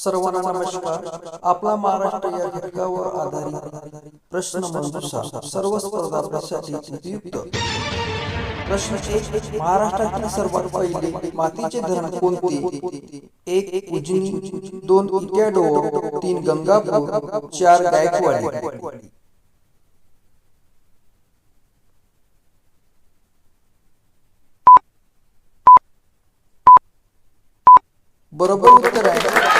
सर्वांना नमस्कार. आपला महाराष्ट्र या घटकावर आधारित प्रश्न मंजुषा सर्व स्पर्धार्थीसाठी उपयुक्त. प्रश्न एक महाराष्ट्रातील सर्वात पहिले मातीचे धरण कोणते? एक उजनी दोन इक्याडोर तीन गंगापूर चार गायकवाडी. बरोबर उत्तर आहे.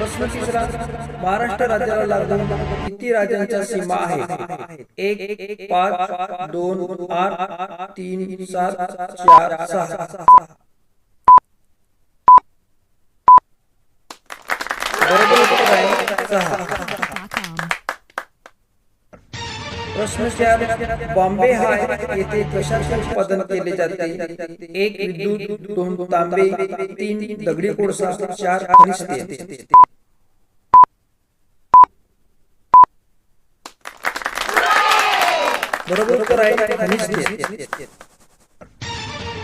प्रश्न तिसरा महाराष्ट्र राज्याला लागून किती राज्यांच्या सीमा आहेत एक पाच दोन आठ तीन सात चार सहा. प्रश्न चार बॉम्बे हा येथे कशाचे उत्पादन केले जाते. एक विद्युत दोन तांबे तीन दगडी कोळसा चार खनिज तेल बरोबर उत्तर आहे खनिज तेल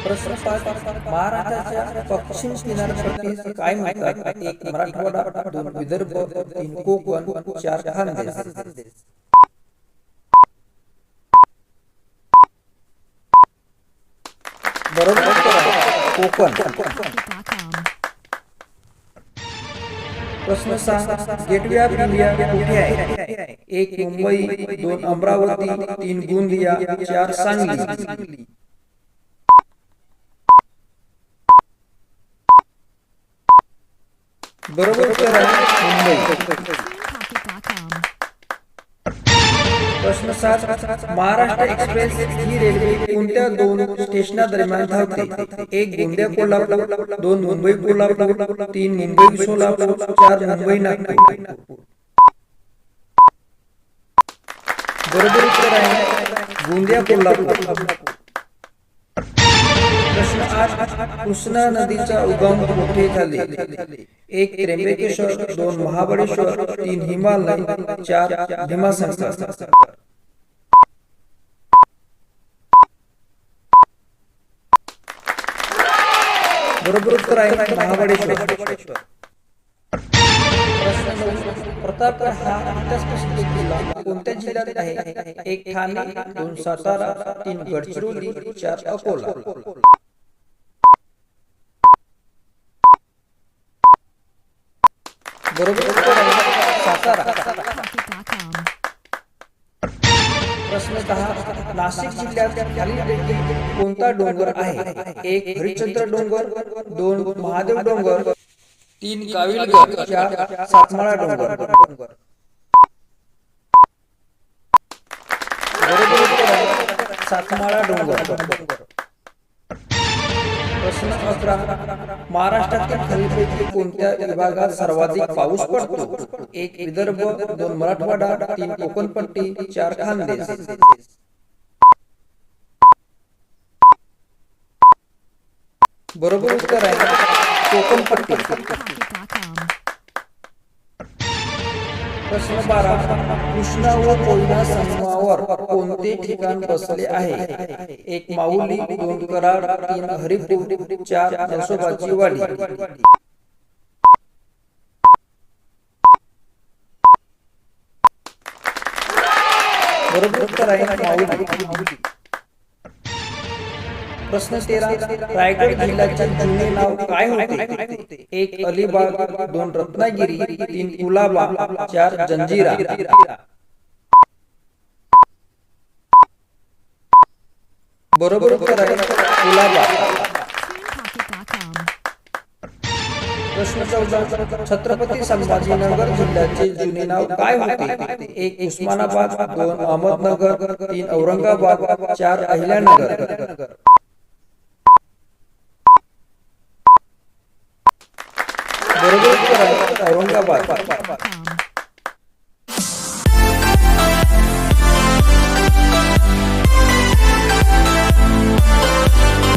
प्रश्न पाच महाराष्ट्राच्या पश्चिम किनारपट्टी काय म्हणतात? एक मराठवाडा दोन विदर्भ तीन कोकण चार खानदेश. बरोबर. कोकण. प्रश्न सांग. गेटवे ऑफ इंडिया कुठे आहे? एक मुंबई दोन अमरावती तीन गोंदिया चार सांगली. बरोबर उत्तर आहे मुंबई. प्रश्न सात महाराष्ट्र एक्सप्रेस ही रेल्वे कोणत्या दोन स्टेशनादरम्यान धावते? एक गोंदिया कोल्हापूर दोन मुंबई कोल्हापूर तीन मुंबई सोलापूर चार मुंबई नागपूर. बरोबर उत्तर आहे गोंदिया कोल्हापूर. प्रश्न आठ कृष्णा नदीचा उगम कुठे झाले? एक त्र्यंबकेश्वर दोन महाबळेश्वर तीन हिमालय चार भीमाशंकर बरोबर उत्तर आहे महाबळेश्वर. प्रतापगड हा अत्यंत किल्ला कोणत्या जिल्ह्यात आहे? एक ठाणे दोन सातारा तीन गडचिरोली चार अकोला. बरोबर? सातारा. प्रश्न दहा नाशिक जिल्ह्यात खालीलपैकी कोणता डोंगर आहे? एक हरिश्चंद्र डोंगर दोन महादेव डोंगर तीन काविलगड चार सातमाळा डोंगर. बरोबर उत्तर सातमाळा डोंगर. प्रश्न अकरा महाराष्ट्रातील खरीपैकी कोणत्या विभागात सर्वाधिक पाऊस पडतो? एक विदर्भ दोन मराठवाडा तीन कोकणपट्टी चार खानदेश. बरोबर उत्तर आहे. कोकणपट्टी. प्रश्न बारा. कृष्णा व कोयना संगमावर कोणते ठिकाण बसले आहे? एक माऊली दोन कराड तीन हरिपूर चार नसोबाची वाडी. बरोबर उत्तर आहे माऊली? प्रश्न तेरा रायगड जिल्ह्याचे जुने नाव काय होते? एक अलिबाग दोन रत्नागिरी तीन कुलाबा चार जंजिरा. बरोबर उत्तर आहे. कुलाबा. प्रश्न चौदा छत्रपती संभाजीनगर जिल्ह्याचे जुने नाव काय होते? एक उस्मानाबाद दोन अहमदनगर तीन औरंगाबाद चार अहिल्यानगर. बरोबर उत्तर आहे औरंगाबाद Pocket.com.